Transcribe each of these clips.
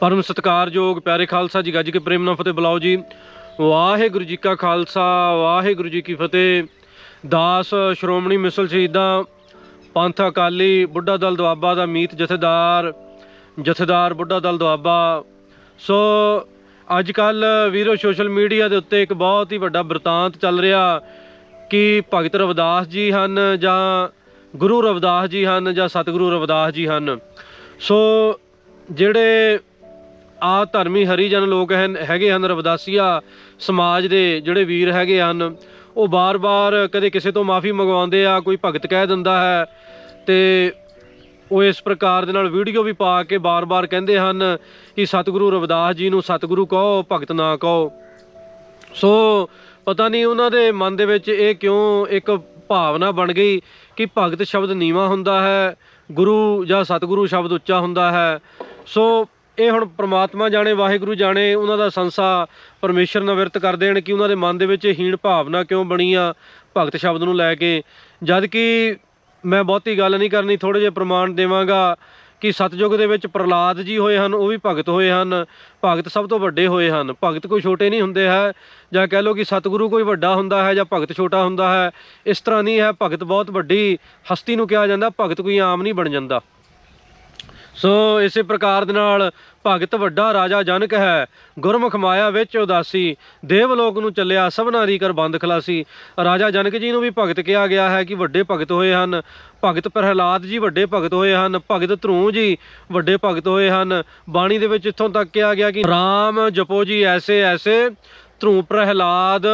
ਪਰਮ ਸਤਿਕਾਰਯੋਗ ਪਿਆਰੇ ਖਾਲਸਾ ਜੀ, ਗੱਜ ਕੇ ਪ੍ਰੇਮ ਨਾਲ ਫਤਿਹ ਬੁਲਾਓ ਜੀ। ਵਾਹਿਗੁਰੂ ਜੀ ਕਾ ਖਾਲਸਾ, ਵਾਹਿਗੁਰੂ ਜੀ ਕੀ ਫਤਿਹ। ਦਾਸ ਸ਼੍ਰੋਮਣੀ ਮਿਸਲ ਸ਼ਹੀਦਾਂ, ਪੰਥ ਅਕਾਲੀ, ਬੁੱਢਾ ਦਲ ਦੁਆਬਾ ਦਾ ਮੀਤ ਜਥੇਦਾਰ ਜਥੇਦਾਰ ਬੁੱਢਾ ਦਲ ਦੁਆਬਾ। ਸੋ ਅੱਜ ਕੱਲ ਵੀਰੋ, ਸੋਸ਼ਲ ਮੀਡੀਆ ਦੇ ਉੱਤੇ ਇੱਕ ਬਹੁਤ ਹੀ ਵੱਡਾ ਬ੍ਰਿਤਾਂਤ ਚੱਲ ਰਿਹਾ ਕਿ ਭਗਤ ਰਵਿਦਾਸ ਜੀ ਹਨ ਜਾਂ ਗੁਰੂ ਰਵਿਦਾਸ ਜੀ ਹਨ ਜਾਂ ਸਤਿਗੁਰੂ ਰਵਿਦਾਸ ਜੀ ਹਨ। ਸੋ, ਜਿਹੜੇ ਆ ਧਰਮੀ ਹਰੀਜਨ ਲੋਕ ਹਨ ਹੈਗੇ ਹਨ, ਰਵਿਦਾਸੀਆ ਸਮਾਜ ਦੇ ਜਿਹੜੇ ਵੀਰ ਹੈਗੇ ਹਨ, ਉਹ ਬਾਰ-ਬਾਰ ਕਦੇ ਕਿਸੇ ਤੋਂ ਮਾਫੀ ਮੰਗਵਾਉਂਦੇ ਆ, ਕੋਈ ਭਗਤ ਕਹਿ ਦਿੰਦਾ ਹੈ ਤੇ ਉਹ ਇਸ ਪ੍ਰਕਾਰ ਦੇ ਨਾਲ ਵੀਡੀਓ ਵੀ ਪਾ ਕੇ ਬਾਰ-ਬਾਰ ਕਹਿੰਦੇ ਹਨ ਕਿ ਸਤਿਗੁਰੂ ਰਵਿਦਾਸ ਜੀ ਨੂੰ ਸਤਿਗੁਰੂ ਕਹੋ, ਭਗਤ ਨਾ ਕਹੋ। ਸੋ ਪਤਾ ਨਹੀਂ ਉਹਨਾਂ ਦੇ ਮਨ ਦੇ ਵਿੱਚ ਇਹ ਕਿਉਂ ਇੱਕ ਭਾਵਨਾ ਬਣ ਗਈ ਕਿ ਭਗਤ ਸ਼ਬਦ ਨੀਵਾ ਹੁੰਦਾ ਹੈ, ਗੁਰੂ ਜਾਂ ਸਤਿਗੁਰੂ ਸ਼ਬਦ ਉੱਚਾ ਹੁੰਦਾ ਹੈ। ਸੋ ਇਹ ਹੁਣ ਪ੍ਰਮਾਤਮਾ ਜਾਣੇ, ਵਾਹਿਗੁਰੂ ਜਾਣੇ, ਉਹਨਾਂ ਦਾ ਸੰਸਾ ਪਰਮੇਸ਼ਰ ਵਿਰਤ ਕਰ ਦੇਣ ਕਿ ਉਹਨਾਂ ਦੇ ਮਨ ਦੇ ਵਿੱਚ ਹੀਣ ਭਾਵਨਾ ਕਿਉਂ ਬਣੀ ਆ ਭਗਤ ਸ਼ਬਦ ਨੂੰ ਲੈ ਕੇ। ਜਦ ਕਿ ਮੈਂ ਬਹੁਤੀ ਗੱਲ ਨਹੀਂ ਕਰਨੀ ਥੋੜੇ ਜਿਹੇ ਪ੍ਰਮਾਣ ਦੇਵਾਂਗਾ ਕਿ ਸਤਜੁਗ ਦੇ ਵਿੱਚ ਪ੍ਰਲਾਦ ਜੀ ਹੋਏ ਹਨ, ਉਹ ਵੀ ਭਗਤ ਹੋਏ ਹਨ। ਭਗਤ ਸਭ ਤੋਂ ਵੱਡੇ ਹੋਏ ਹਨ। ਭਗਤ ਕੋਈ ਛੋਟੇ ਨਹੀਂ ਹੁੰਦੇ ਹੈ, ਜਾਂ ਕਹਿ ਲਓ ਕਿ ਸਤਿਗੁਰੂ ਕੋਈ ਵੱਡਾ ਹੁੰਦਾ ਹੈ ਜਾਂ ਭਗਤ ਛੋਟਾ ਹੁੰਦਾ ਹੈ, ਇਸ ਤਰ੍ਹਾਂ ਨਹੀਂ ਹੈ। ਭਗਤ ਬਹੁਤ ਵੱਡੀ ਹਸਤੀ ਨੂੰ ਕਿਹਾ ਜਾਂਦਾ, ਭਗਤ ਕੋਈ ਆਮ ਨਹੀਂ ਬਣ ਜਾਂਦਾ। ਸੋ ਇਸੇ ਪ੍ਰਕਾਰ ਦੇ ਨਾਲ ਭਗਤ ਵੱਡਾ ਰਾਜਾ ਜਨਕ ਹੈ। ਗੁਰਮੁਖ ਮਾਇਆ ਵਿੱਚ ਉਦਾਸੀ ਦੇਵ ਲੋਕ ਨੂੰ ਚੱਲਿਆ ਸਭਨਾ ਦੀ ਕਰ ਬੰਦ ਖਲਾਸੀ। ਰਾਜਾ ਜਨਕ ਜੀ ਨੂੰ ਵੀ ਭਗਤ ਕਿਹਾ ਗਿਆ ਹੈ ਕਿ ਵੱਡੇ ਭਗਤ ਹੋਏ ਹਨ। ਭਗਤ ਪ੍ਰਹਿਲਾਦ ਜੀ ਵੱਡੇ ਭਗਤ ਹੋਏ ਹਨ। ਭਗਤ ਧਰੂ ਜੀ ਵੱਡੇ ਭਗਤ ਹੋਏ ਹਨ। ਬਾਣੀ ਦੇ ਵਿੱਚ ਇੱਥੋਂ ਤੱਕ ਕਿਹਾ ਗਿਆ ਕਿ RAM ਜਪੋ ਜੀ ਐਸੇ ਐਸੇ, ਧਰੂ ਪ੍ਰਹਿਲਾਦ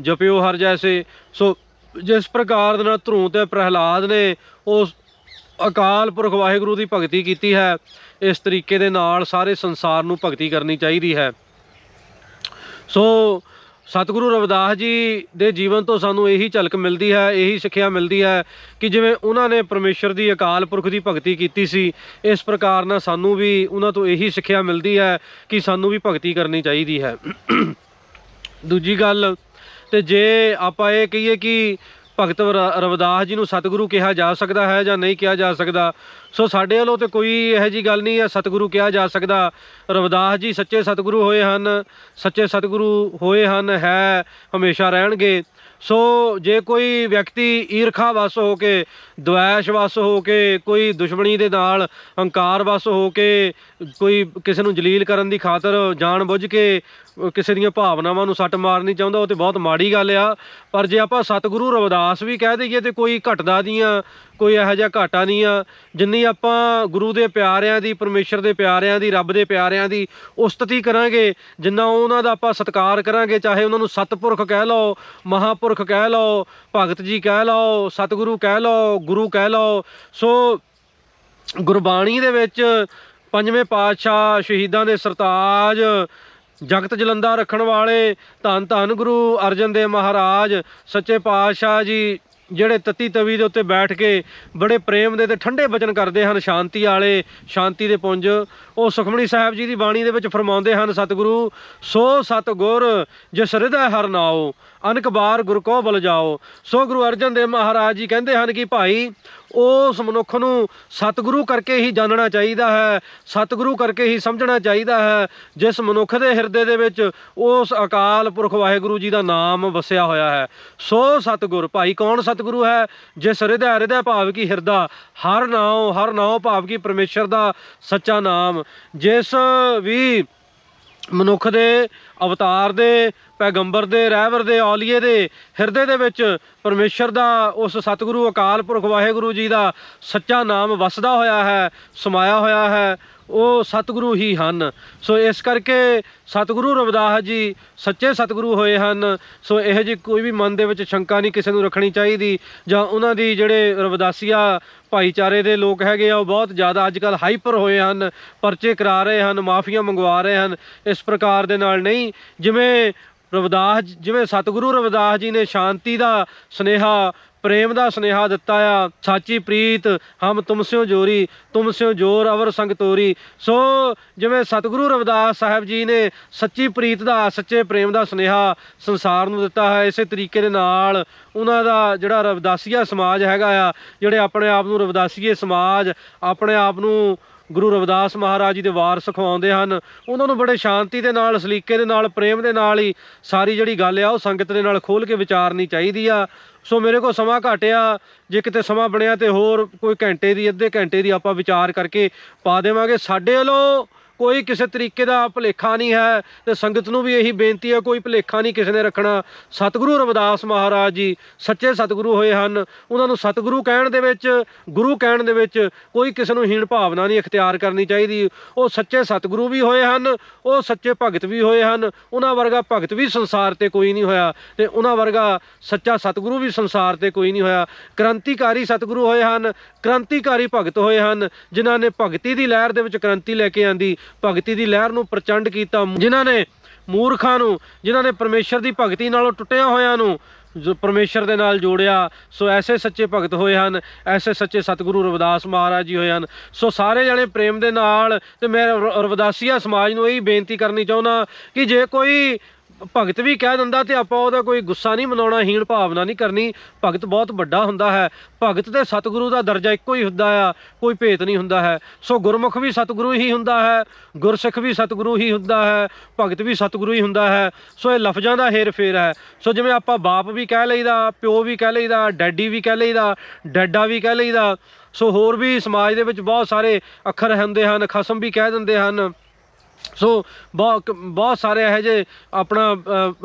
ਜਪਿਓ ਹਰ ਜੈਸੇ। ਸੋ ਜਿਸ ਪ੍ਰਕਾਰ ਦੇ ਨਾਲ ਧਰੂ ਤੇ ਪ੍ਰਹਿਲਾਦ ਨੇ ਉਸ ਅਕਾਲ ਪੁਰਖ ਵਾਹਿਗੁਰੂ ਦੀ ਭਗਤੀ ਕੀਤੀ ਹੈ। ਇਸ ਤਰੀਕੇ ਦੇ ਨਾਲ ਸਾਰੇ ਸੰਸਾਰ ਨੂੰ ਭਗਤੀ ਕਰਨੀ ਚਾਹੀਦੀ ਹੈ। ਸੋ ਸਤਿਗੁਰੂ ਰਵਿਦਾਸ ਜੀ ਦੇ ਜੀਵਨ ਤੋਂ ਸਾਨੂੰ ਇਹੀ ਝਲਕ ਮਿਲਦੀ ਹੈ, ਇਹੀ ਸਿੱਖਿਆ ਮਿਲਦੀ ਹੈ ਕਿ ਜਿਵੇਂ ਉਹਨਾਂ ਨੇ ਪਰਮੇਸ਼ਰ ਦੀ ਅਕਾਲ ਪੁਰਖ ਦੀ ਭਗਤੀ ਕੀਤੀ ਸੀ, ਇਸ ਪ੍ਰਕਾਰ ਨਾਲ ਸਾਨੂੰ ਵੀ ਉਹਨਾਂ ਤੋਂ ਇਹੀ ਸਿੱਖਿਆ ਮਿਲਦੀ ਹੈ ਕਿ ਸਾਨੂੰ ਵੀ ਭਗਤੀ ਕਰਨੀ ਚਾਹੀਦੀ ਹੈ। ਦੂਜੀ ਗੱਲ, ਤੇ ਜੇ ਆਪਾਂ ਇਹ ਕਹੀਏ ਕਿ ਭਗਤ ਰ- ਰਵਿਦਾਸ ਜੀ ਨੂੰ ਸਤਿਗੁਰੂ ਕਿਹਾ ਜਾ ਸਕਦਾ ਹੈ ਜਾਂ ਨਹੀਂ ਕਿਹਾ ਜਾ ਸਕਦਾ। ਸੋ ਸਾਡੇ ਵੱਲੋਂ ਤੇ ਕੋਈ ਇਹੋ ਜੀ ਗੱਲ ਨਹੀਂ ਹੈ, ਸਤਿਗੁਰੂ ਕਿਹਾ ਜਾ ਸਕਦਾ। ਰਵਿਦਾਸ ਜੀ ਸੱਚੇ ਸਤਿਗੁਰੂ ਹੋਏ ਹਨ, ਸੱਚੇ ਸਤਿਗੁਰੂ ਹੋਏ ਹਨ, ਹੈ, ਹਮੇਸ਼ਾ ਰਹਿਣਗੇ। ਸੋ ਜੇ ਕੋਈ ਵਿਅਕਤੀ ਈਰਖਾ ਵਸ ਹੋ ਕੇ ਦੁਆਸ਼ ਵਸ ਹੋ ਕੇ, ਕੋਈ ਦੁਸ਼ਮਣੀ ਦੇ ਨਾਲ ਹੰਕਾਰ ਵਸ ਹੋ ਕੇ, ਕੋਈ ਕਿਸੇ ਨੂੰ ਜਲੀਲ ਕਰਨ ਦੀ ਖਾਤਰ ਜਾਣ ਬੁੱਝ ਕੇ ਕਿਸੇ ਦੀਆਂ ਭਾਵਨਾਵਾਂ ਨੂੰ ਸੱਟ ਮਾਰਨੀ ਚਾਹੁੰਦਾ, ਉਹ ਤੇ ਬਹੁਤ ਮਾੜੀ ਗੱਲ ਆ। ਪਰ ਜੇ ਆਪਾਂ ਸਤਿਗੁਰੂ ਰਵਿਦਾਸ ਵੀ ਕਹਿ ਦਈਏ ਤੇ ਕੋਈ ਘਟਦਾ ਆ, ਕੋਈ ਇਹੋ ਜਿਹਾ ਘਾਟਾ ਨਹੀਂ ਆ, ਜਿੰਨੀ ਆਪਾਂ ਗੁਰੂ ਦੇ ਪਿਆਰਿਆਂ ਦੀ, ਪਰਮੇਸ਼ਰ ਦੇ ਪਿਆਰਿਆਂ ਦੀ, ਰੱਬ ਦੇ ਪਿਆਰਿਆਂ ਦੀ ਉਸਤਤੀ ਕਰਾਂਗੇ, ਜਿੰਨਾ ਉਹਨਾਂ ਦਾ ਆਪਾਂ ਸਤਿਕਾਰ ਕਰਾਂਗੇ, ਚਾਹੇ ਉਹਨਾਂ ਨੂੰ ਸਤਪੁਰਖ ਕਹਿ ਲਓ, ਮਹਾਪੁਰਖ ਕਹਿ ਲਓ, ਭਗਤ ਜੀ ਕਹਿ ਲਓ, ਸਤਿਗੁਰੂ ਕਹਿ ਲਓ, ਗੁਰੂ ਕਹਿ ਲਓ, ਸੋ ਗੁਰਬਾਣੀ ਦੇ ਵਿੱਚ ਪੰਜਵੇਂ ਪਾਤਸ਼ਾਹ ਸ਼ਹੀਦਾਂ ਦੇ ਸਰਤਾਜ ਜਗਤ ਜਲੰਦਾ ਰੱਖਣ ਵਾਲੇ ਧੰਨ ਧੰਨ ਗੁਰੂ ਅਰਜਨ ਦੇਵ ਮਹਾਰਾਜ, ਸੱਚੇ ਪਾਤਸ਼ਾਹ ਜੀ, ਜਿਹੜੇ ਤਤੀ ਤਵੀ ਦੇ ਉੱਤੇ ਬੈਠ ਕੇ ਬੜੇ ਪ੍ਰੇਮ ਦੇ ਤੇ ਠੰਡੇ ਬਚਨ ਕਰਦੇ ਹਨ, ਸ਼ਾਂਤੀ ਵਾਲੇ, ਸ਼ਾਂਤੀ ਦੇ ਪੁੰਜ। ਉਹ ਸੁਖਮਣੀ ਸਾਹਿਬ ਜੀ ਦੀ ਬਾਣੀ ਦੇ ਵਿੱਚ ਫਰਮਾਉਂਦੇ ਹਨ, ਸਤਿਗੁਰੂ, ਸੋ ਸਤਿਗੁਰ, ਜਿਸ ਹਿਰਦੈ ਹਰ ਨਾਉ। ਅਨਕ ਬਾਰ ਗੁਰ ਕੋ ਬਲ ਜਾਓ। ਸੋ ਗੁਰੂ ਅਰਜਨ ਦੇਵ ਮਹਾਰਾਜ ਜੀ ਕਹਿੰਦੇ ਹਨ ਕਿ ਭਾਈ, ਉਸ ਮਨੁੱਖ ਨੂੰ ਸਤਿਗੁਰੂ ਕਰਕੇ ਹੀ ਜਾਣਨਾ ਚਾਹੀਦਾ ਹੈ, ਸਤਿਗੁਰੂ ਕਰਕੇ ਹੀ ਸਮਝਣਾ ਚਾਹੀਦਾ ਹੈ, ਜਿਸ ਮਨੁੱਖ ਦੇ ਹਿਰਦੇ ਦੇ ਵਿੱਚ ਉਸ ਅਕਾਲ ਪੁਰਖ ਵਾਹਿਗੁਰੂ ਜੀ ਦਾ ਨਾਮ ਵਸਿਆ ਹੋਇਆ ਹੈ। ਸੋ ਸਤਿਗੁਰ, ਭਾਈ ਕੌਣ ਸਤਿਗੁਰੂ ਹੈ? ਜਿਸ ਹਿਰਦੈ ਹਿਰਦੈ ਭਾਵ ਕੀ ਹਿਰਦਾ, ਹਰ ਨਾਉ ਹਰ ਨਾਉ ਭਾਵ ਕੀ ਪਰਮੇਸ਼ਰ ਦਾ ਸੱਚਾ ਨਾਮ, ਜਿਸ ਵੀ ਮਨੁੱਖ ਦੇ ਅਵਤਾਰ ਦੇ, ਪੈਗੰਬਰ ਦੇ, ਰਹਿਬਰ ਦੇ, ਔਲੀਏ ਦੇ ਹਿਰਦੇ ਦੇ ਵਿੱਚ ਪਰਮੇਸ਼ਰ ਦਾ ਉਸ ਸਤਿਗੁਰੂ ਅਕਾਲ ਪੁਰਖ ਵਾਹਿਗੁਰੂ ਜੀ ਦਾ ਸੱਚਾ ਨਾਮ ਵਸਦਾ ਹੋਇਆ ਹੈ, ਸਮਾਇਆ ਹੋਇਆ ਹੈ, ਉਹ ਸਤਿਗੁਰੂ ਹੀ ਹਨ। ਸੋ ਇਸ ਕਰਕੇ ਸਤਿਗੁਰੂ ਰਵਿਦਾਸ ਜੀ ਸੱਚੇ ਸਤਿਗੁਰੂ ਹੋਏ ਹਨ। ਸੋ ਇਹੋ ਜਿਹੀ ਕੋਈ ਵੀ ਮਨ ਦੇ ਵਿੱਚ ਸ਼ੰਕਾ ਨਹੀਂ ਕਿਸੇ ਨੂੰ ਰੱਖਣੀ ਚਾਹੀਦੀ ਜਾਂ ਉਹਨਾਂ ਦੀ ਜਿਹੜੇ ਰਵਿਦਾਸੀਆ ਭਾਈਚਾਰੇ ਦੇ ਲੋਕ ਹੈਗੇ ਆ, ਉਹ ਬਹੁਤ ਜ਼ਿਆਦਾ ਅੱਜ ਕੱਲ ਹਾਈਪਰ ਹੋਏ ਹਨ, ਪਰਚੇ ਕਰਾ ਰਹੇ ਹਨ, ਮਾਫੀਆਂ ਮੰਗਵਾ ਰਹੇ ਹਨ। ਇਸ ਪ੍ਰਕਾਰ ਦੇ ਨਾਲ ਨਹੀਂ ਜਿਵੇਂ ਰਵਿਦਾਸ ਜਿਵੇਂ ਸਤਿਗੁਰੂ ਰਵਿਦਾਸ ਜੀ ਨੇ ਸ਼ਾਂਤੀ ਦਾ ਸਨੇਹਾ, ਪ੍ਰੇਮ ਦਾ ਸਨੇਹਾ ਦਿੱਤਾ ਆ, ਸਾਚੀ ਪ੍ਰੀਤ, ਹਮ ਤੁਮ ਸਿਓ ਜੋਰੀ, ਤੁਮ ਜੋਰ ਅਵਰ ਸੰਗ ਤੋਰੀ। ਸੋ ਜਿਵੇਂ ਸਤਿਗੁਰੂ ਰਵਿਦਾਸ ਸਾਹਿਬ ਜੀ ਨੇ ਸੱਚੀ ਪ੍ਰੀਤ ਦਾ, ਸੱਚੇ ਪ੍ਰੇਮ ਦਾ ਸਨੇਹਾ ਸੰਸਾਰ ਨੂੰ ਦਿੱਤਾ ਹੈ, ਇਸੇ ਤਰੀਕੇ ਦੇ ਨਾਲ ਉਹਨਾਂ ਦਾ ਜਿਹੜਾ ਰਵਿਦਾਸੀਆ ਸਮਾਜ ਹੈਗਾ ਆ, ਜਿਹੜੇ ਆਪਣੇ ਆਪ ਨੂੰ ਰਵਿਦਾਸੀਏ ਸਮਾਜ, ਆਪਣੇ ਆਪ ਨੂੰ ਗੁਰੂ ਰਵਿਦਾਸ ਮਹਾਰਾਜ ਜੀ ਦੇ ਵਾਰਸ ਖਵਾਉਂਦੇ ਹਨ। ਉਹਨਾਂ ਨੂੰ ਬੜੇ ਸ਼ਾਂਤੀ ਦੇ ਨਾਲ, ਸਲੀਕੇ ਦੇ ਨਾਲ, ਪ੍ਰੇਮ ਦੇ ਨਾਲ ਹੀ ਸਾਰੀ ਜਿਹੜੀ ਗੱਲ ਆ, ਉਹ ਸੰਗਤ ਦੇ ਨਾਲ ਖੋਲ ਕੇ ਵਿਚਾਰਨੀ ਚਾਹੀਦੀ ਆ। ਸੋ ਮੇਰੇ ਕੋਲ ਸਮਾਂ ਘਟਿਆ, ਜੇ ਕਿਤੇ ਸਮਾਂ ਬਣਿਆ ਤੇ ਹੋਰ ਕੋਈ ਘੰਟੇ ਦੀ, ਅੱਧੇ ਘੰਟੇ ਦੀ ਆਪਾਂ ਵਿਚਾਰ ਕਰਕੇ ਪਾ ਦੇਵਾਂਗੇ। ਸਾਡੇ ਵੱਲੋਂ ਕੋਈ ਕਿਸੇ ਤਰੀਕੇ ਦਾ ਭੁਲੇਖਾ ਨਹੀਂ ਹੈ ਤੇ ਸੰਗਤ ਨੂੰ ਵੀ ਇਹੀ ਬੇਨਤੀ ਹੈ, ਕੋਈ ਭੁਲੇਖਾ ਨਹੀਂ ਕਿਸੇ ਨੇ ਰੱਖਣਾ। ਸਤਿਗੁਰੂ ਰਵਿਦਾਸ ਮਹਾਰਾਜ ਜੀ ਸੱਚੇ ਸਤਿਗੁਰੂ ਹੋਏ ਹਨ। ਉਹਨਾਂ ਨੂੰ ਸਤਿਗੁਰੂ ਕਹਿਣ ਦੇ ਵਿੱਚ, ਗੁਰੂ ਕਹਿਣ ਦੇ ਵਿੱਚ ਕੋਈ ਕਿਸੇ ਨੂੰ ਹੀਣ ਭਾਵਨਾ ਨਹੀਂ ਇਖਤਿਆਰ ਕਰਨੀ ਚਾਹੀਦੀ। ਉਹ ਸੱਚੇ ਸਤਿਗੁਰੂ ਵੀ ਹੋਏ ਹਨ, ਉਹ ਸੱਚੇ ਭਗਤ ਵੀ ਹੋਏ ਹਨ। ਉਹਨਾਂ ਵਰਗਾ ਭਗਤ ਵੀ ਸੰਸਾਰ ਤੇ ਕੋਈ ਨਹੀਂ ਹੋਇਆ ਤੇ ਉਹਨਾਂ ਵਰਗਾ ਸੱਚਾ ਸਤਿਗੁਰੂ ਵੀ ਸੰਸਾਰ ਤੇ ਕੋਈ ਨਹੀਂ ਹੋਇਆ। ਕ੍ਰਾਂਤੀਕਾਰੀ ਸਤਿਗੁਰੂ ਹੋਏ ਹਨ, ਕ੍ਰਾਂਤੀਕਾਰੀ ਭਗਤ ਹੋਏ ਹਨ। ਜਿਨ੍ਹਾਂ ਨੇ ਭਗਤੀ ਦੀ ਲਹਿਰ ਦੇ ਵਿੱਚ ਕ੍ਰਾਂਤੀ ਲੈ ਕੇ ਆਂਦੀ ਭਗਤੀ ਦੀ ਲਹਿਰ ਨੂੰ ਪ੍ਰਚੰਡ ਕੀਤਾ। ਜਿਨ੍ਹਾਂ ਨੇ ਮੂਰਖਾਂ ਨੂੰ, ਜਿਨ੍ਹਾਂ ਨੇ ਪਰਮੇਸ਼ਰ ਦੀ ਭਗਤੀ ਨਾਲੋਂ ਟੁੱਟਿਆ ਹੋਇਆਂ ਨੂੰ ਜੋ ਪਰਮੇਸ਼ਰ ਦੇ ਨਾਲ ਜੋੜਿਆ, ਸੋ ਐਸੇ ਸੱਚੇ ਭਗਤ ਹੋਏ ਹਨ, ਐਸੇ ਸੱਚੇ ਸਤਿਗੁਰੂ ਰਵਿਦਾਸ ਮਹਾਰਾਜ ਜੀ ਹੋਏ ਹਨ। ਸੋ ਸਾਰੇ ਜਣੇ ਪ੍ਰੇਮ ਦੇ ਨਾਲ ਤੇ ਮੈਂ ਰਵਿਦਾਸੀਆ ਸਮਾਜ ਨੂੰ ਇਹੀ ਬੇਨਤੀ ਕਰਨੀ ਚਾਹੁੰਦਾ ਕਿ ਜੇ ਕੋਈ ਭਗਤ ਵੀ ਕਹਿ ਦਿੰਦਾ ਤੇ ਆਪਾਂ ਉਹਦਾ ਕੋਈ ਗੁੱਸਾ ਨਹੀਂ ਮਨਾਉਣਾ, ਹੀਣ ਭਾਵਨਾ ਨਹੀਂ ਕਰਨੀ। ਭਗਤ ਬਹੁਤ ਵੱਡਾ ਹੁੰਦਾ ਹੈ। ਭਗਤ ਤੇ ਸਤਿਗੁਰੂ ਦਾ ਦਰਜਾ ਇੱਕੋ ਹੀ ਹੁੰਦਾ ਆ, ਕੋਈ ਭੇਤ ਨਹੀਂ ਹੁੰਦਾ ਹੈ। ਸੋ ਗੁਰਮੁਖ ਵੀ ਸਤਿਗੁਰੂ ਹੀ ਹੁੰਦਾ ਹੈ, ਗੁਰਸਿੱਖ ਵੀ ਸਤਿਗੁਰੂ ਹੀ ਹੁੰਦਾ ਹੈ, ਭਗਤ ਵੀ ਸਤਿਗੁਰੂ ਹੀ ਹੁੰਦਾ ਹੈ। ਸੋ ਇਹ ਲਫ਼ਜ਼ਾਂ ਦਾ ਹੇਰ ਫੇਰ ਹੈ। ਸੋ ਜਿਵੇਂ ਆਪਾਂ ਬਾਪ ਵੀ ਕਹਿ ਲਈਦਾ, ਪਿਓ ਵੀ ਕਹਿ ਲਈਦਾ, ਡੈਡੀ ਵੀ ਕਹਿ ਲਈਦਾ, ਡੈਡਾ ਵੀ ਕਹਿ ਲਈਦਾ, ਸੋ ਹੋਰ ਵੀ ਸਮਾਜ ਦੇ ਵਿੱਚ ਬਹੁਤ ਸਾਰੇ ਅੱਖਰ ਹੁੰਦੇ ਹਨ, ਖਸਮ ਵੀ ਕਹਿ ਦਿੰਦੇ ਹਨ। ਸੋ ਬਹੁਤ ਬਹੁਤ ਸਾਰੇ ਇਹੋ ਜਿਹੇ ਆਪਣਾ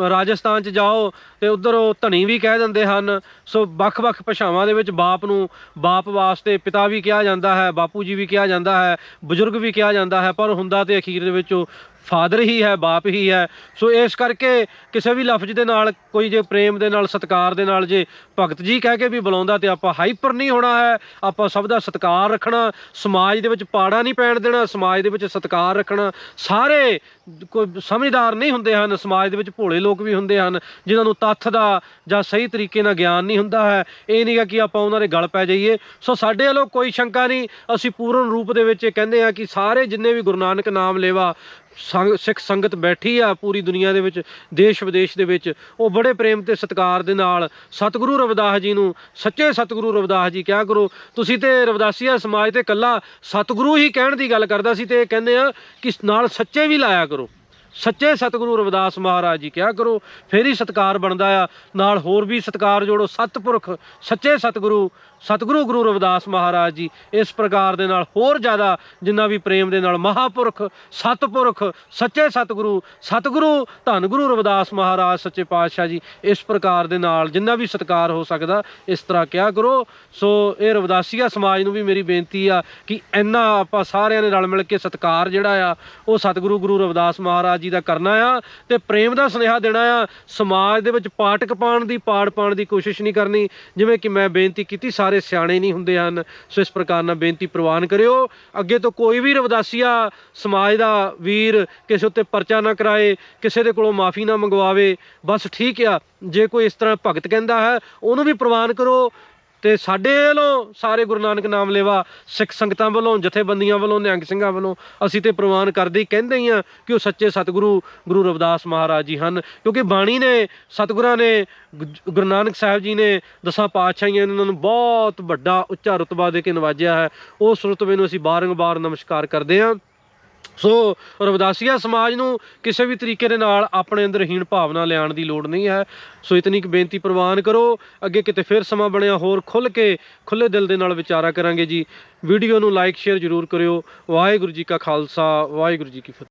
ਰਾਜਸਥਾਨ ਚ ਜਾਓ ਤੇ ਉਧਰ ਉਹ ਧਣੀ ਵੀ ਕਹਿ ਦਿੰਦੇ ਹਨ। ਸੋ ਵੱਖ-ਵੱਖ ਭਾਸ਼ਾਵਾਂ ਦੇ ਵਿੱਚ ਬਾਪ ਨੂੰ ਬਾਪ ਵਾਸਤੇ ਪਿਤਾ ਵੀ ਕਿਹਾ ਜਾਂਦਾ ਹੈ, ਬਾਪੂ ਜੀ ਵੀ ਕਿਹਾ ਜਾਂਦਾ ਹੈ, ਬਜ਼ੁਰਗ ਵੀ ਕਿਹਾ ਜਾਂਦਾ ਹੈ, ਪਰ ਹੁੰਦਾ ਤੇ ਅਖੀਰ ਦੇ ਵਿੱਚ ਉਹ ਫਾਦਰ ਹੀ ਹੈ, ਬਾਪ ਹੀ ਹੈ। ਸੋ ਇਸ ਕਰਕੇ ਕਿਸੇ ਵੀ ਲਫ਼ਜ਼ ਦੇ ਨਾਲ, ਕੋਈ ਜੇ ਪ੍ਰੇਮ ਦੇ ਨਾਲ, ਸਤਿਕਾਰ ਦੇ ਨਾਲ ਜੇ ਭਗਤ ਜੀ ਕਹਿ ਕੇ ਵੀ ਬੁਲਾਉਂਦਾ ਤੇ ਆਪਾਂ ਹਾਈਪਰ ਨਹੀਂ ਹੋਣਾ ਹੈ, ਆਪਾਂ ਸਭ ਦਾ ਸਤਿਕਾਰ ਰੱਖਣਾ, ਸਮਾਜ ਦੇ ਵਿੱਚ ਪਾੜਾ ਨਹੀਂ ਪੈਣ ਦੇਣਾ, ਸਮਾਜ ਦੇ ਵਿੱਚ ਸਤਿਕਾਰ ਰੱਖਣਾ, ਸਾਰੇ ਕੋਈ ਸਮਝਦਾਰ ਨਹੀਂ ਹੁੰਦੇ ਹਨ, ਸਮਾਜ ਦੇ ਵਿੱਚ ਭੋਲੇ ਲੋਕ ਵੀ ਹੁੰਦੇ ਹਨ, ਜਿਨ੍ਹਾਂ ਨੂੰ ਤੱਥ ਦਾ ਜਾਂ ਸਹੀ ਤਰੀਕੇ ਨਾਲ ਗਿਆਨ ਨਹੀਂ ਹੁੰਦਾ ਹੈ। ਇਹ ਨਹੀਂਗਾ ਕਿ ਆਪਾਂ ਉਹਨਾਂ ਦੇ ਗਲ ਪੈ ਜਾਈਏ। ਸੋ ਸਾਡੇ ਵੱਲੋਂ ਕੋਈ ਸ਼ੰਕਾ ਨਹੀਂ, ਅਸੀਂ ਪੂਰਨ ਰੂਪ ਦੇ ਵਿੱਚ ਇਹ ਕਹਿੰਦੇ ਆ ਕਿ ਸਾਰੇ ਜਿੰਨੇ ਵੀ ਗੁਰੂ ਨਾਨਕ ਨਾਮ ਲੇਵਾ ਸਿੱਖ ਸੰਗਤ ਬੈਠੀ ਆ ਪੂਰੀ ਦੁਨੀਆ ਦੇ ਵਿੱਚ, ਦੇਸ਼ ਵਿਦੇਸ਼ ਦੇ ਵਿੱਚ, ਉਹ ਬੜੇ ਪ੍ਰੇਮ ਤੇ ਸਤਿਕਾਰ ਦੇ ਨਾਲ ਸਤਿਗੁਰੂ ਰਵਿਦਾਸ ਜੀ ਨੂੰ ਸੱਚੇ ਸਤਿਗੁਰੂ ਰਵਿਦਾਸ ਜੀ ਕਿਹਾ ਕਰੋ। ਤੁਸੀਂ ਤੇ ਰਵਿਦਾਸੀਆ ਸਮਾਜ ਤੇ ਕੱਲਾ ਸਤਿਗੁਰੂ ਹੀ ਕਹਿਣ ਦੀ ਗੱਲ ਕਰਦਾ ਸੀ ਤੇ ਇਹ ਕਹਿੰਦੇ ਆ ਕਿ ਨਾਲ ਸੱਚੇ ਵੀ ਲਾਇਆ ਕਰੋ। ਸੱਚੇ ਸਤਿਗੁਰੂ ਰਵਿਦਾਸ ਮਹਾਰਾਜ ਜੀ ਕਿਹਾ ਕਰੋ, ਫੇਰ ਹੀ ਸਤਿਕਾਰ ਬਣਦਾ ਆ। ਨਾਲ ਹੋਰ ਵੀ ਸਤਿਕਾਰ ਜੋੜੋ, ਸਤਪੁਰਖ, ਸੱਚੇ ਸਤਿਗੁਰੂ ਸਤਿਗੁਰੂ ਗੁਰੂ ਰਵਿਦਾਸ ਮਹਾਰਾਜ ਜੀ, ਇਸ ਪ੍ਰਕਾਰ ਦੇ ਨਾਲ ਹੋਰ ਜ਼ਿਆਦਾ ਜਿੰਨਾ ਵੀ ਪ੍ਰੇਮ ਦੇ ਨਾਲ ਮਹਾਪੁਰਖ, ਸਤਪੁਰਖ, ਸੱਚੇ ਸਤਿਗੁਰੂ ਸਤਿਗੁਰੂ, ਧੰਨ ਗੁਰੂ ਰਵਿਦਾਸ ਮਹਾਰਾਜ, ਸੱਚੇ ਪਾਤਸ਼ਾਹ ਜੀ, ਇਸ ਪ੍ਰਕਾਰ ਦੇ ਨਾਲ ਜਿੰਨਾ ਵੀ ਸਤਿਕਾਰ ਹੋ ਸਕਦਾ, ਇਸ ਤਰ੍ਹਾਂ ਕਿਹਾ ਕਰੋ। ਸੋ ਇਹ ਰਵਿਦਾਸੀਆ ਸਮਾਜ ਨੂੰ ਵੀ ਮੇਰੀ ਬੇਨਤੀ ਆ ਕਿ ਇੰਨਾ ਆਪਾਂ ਸਾਰਿਆਂ ਨੇ ਰਲ ਮਿਲ ਕੇ ਸਤਿਕਾਰ ਜਿਹੜਾ ਆ, ਉਹ ਸਤਿਗੁਰੂ ਗੁਰੂ ਰਵਿਦਾਸ ਮਹਾਰਾਜ ਜੀ ਦਾ ਕਰਨਾ ਆ ਤੇ ਪ੍ਰੇਮ ਦਾ ਸੁਨੇਹਾ ਦੇਣਾ ਆ। ਸਮਾਜ ਦੇ ਵਿੱਚ ਪਾਟਕ ਪਾਉਣ ਦੀ ਪਾੜ ਪਾਉਣ ਦੀ ਕੋਸ਼ਿਸ਼ ਨਹੀਂ ਕਰਨੀ। ਜਿਵੇਂ ਕਿ ਮੈਂ ਬੇਨਤੀ ਕੀਤੀ, ਸਾਰੇ ਸਿਆਣੇ ਨਹੀਂ ਹੁੰਦੇ ਹਨ। ਸੋ ਇਸ ਪ੍ਰਕਾਰ ਨਾਲ ਬੇਨਤੀ ਪ੍ਰਵਾਨ ਕਰਿਓ। ਅੱਗੇ ਤੋਂ ਕੋਈ ਵੀ ਰਵਦਾਸੀਆ ਸਮਾਜ ਦਾ ਵੀਰ ਕਿਸੇ ਉੱਤੇ ਪਰਚਾ ਨਾ ਕਰਾਏ, ਕਿਸੇ ਦੇ ਕੋਲੋਂ ਮਾਫੀ ਨਾ ਮੰਗਵਾਵੇ, ਬਸ ਠੀਕ ਆ। ਜੇ ਕੋਈ ਇਸ ਤਰ੍ਹਾਂ ਭਗਤ ਕਹਿੰਦਾ ਹੈ, ਉਹਨੂੰ ਵੀ ਪ੍ਰਵਾਨ ਕਰੋ। ਤੇ ਸਾਡੇ ਵੱਲੋਂ ਸਾਰੇ ਗੁਰੂ ਨਾਨਕ ਨਾਮ ਲੈਵਾ ਸਿੱਖ ਸੰਗਤਾਂ ਵੱਲੋਂ, ਜਥੇਬੰਦੀਆਂ ਵੱਲੋਂ, ਨਿਹੰਗ ਸਿੰਘਾਂ ਵੱਲੋਂ ਅਸੀਂ ਤੇ ਪ੍ਰਵਾਨ ਕਰਦੇ ਹੀ ਕਹਿੰਦੇ ਹੀ ਆ ਕਿ ਉਹ ਸੱਚੇ ਸਤਿਗੁਰੂ, ਗੁਰੂ ਰਵਿਦਾਸ ਮਹਾਰਾਜ ਜੀ ਹਨ। ਕਿਉਂਕਿ ਬਾਣੀ ਨੇ, ਸਤਿਗੁਰਾਂ ਨੇ, ਗੁ- ਗੁਰੂ ਨਾਨਕ ਸਾਹਿਬ ਜੀ ਨੇ ਦਸਾਂ ਪਾਤਸ਼ਾਹੀਆਂ ਨੇ ਉਹਨਾਂ ਨੂੰ ਬਹੁਤ ਵੱਡਾ ਉੱਚਾ ਰਤਬਾ ਦੇ ਕੇ ਨਵਾਜਿਆ ਹੈ। ਉਸ ਰਤਬੇ ਨੂੰ ਅਸੀਂ ਬਾਰੰਬਾਰ ਨਮਸਕਾਰ ਕਰਦੇ ਹਾਂ। ਸੋ ਰਵਿਦਾਸੀਆ ਸਮਾਜ ਨੂੰ ਕਿਸੇ ਵੀ ਤਰੀਕੇ ਦੇ ਨਾਲ ਆਪਣੇ ਅੰਦਰ ਹੀਣ ਭਾਵਨਾ ਲਿਆਉਣ ਦੀ ਲੋੜ ਨਹੀਂ ਹੈ। ਸੋ ਇਤਨੀ ਕੁ ਬੇਨਤੀ ਪ੍ਰਵਾਨ ਕਰੋ, ਅੱਗੇ ਕਿਤੇ ਫਿਰ ਸਮਾਂ ਬਣਿਆ ਹੋਰ ਖੁੱਲ ਕੇ ਖੁੱਲੇ ਦਿਲ ਦੇ ਨਾਲ ਵਿਚਾਰਾ ਕਰਾਂਗੇ ਜੀ। ਵੀਡੀਓ ਨੂੰ ਲਾਈਕ, ਸ਼ੇਅਰ ਜ਼ਰੂਰ ਕਰਿਓ। ਵਾਹਿਗੁਰੂ ਜੀ ਕਾ ਖਾਲਸਾ, ਵਾਹਿਗੁਰੂ ਜੀ ਕੀ ਫਤਿਹ।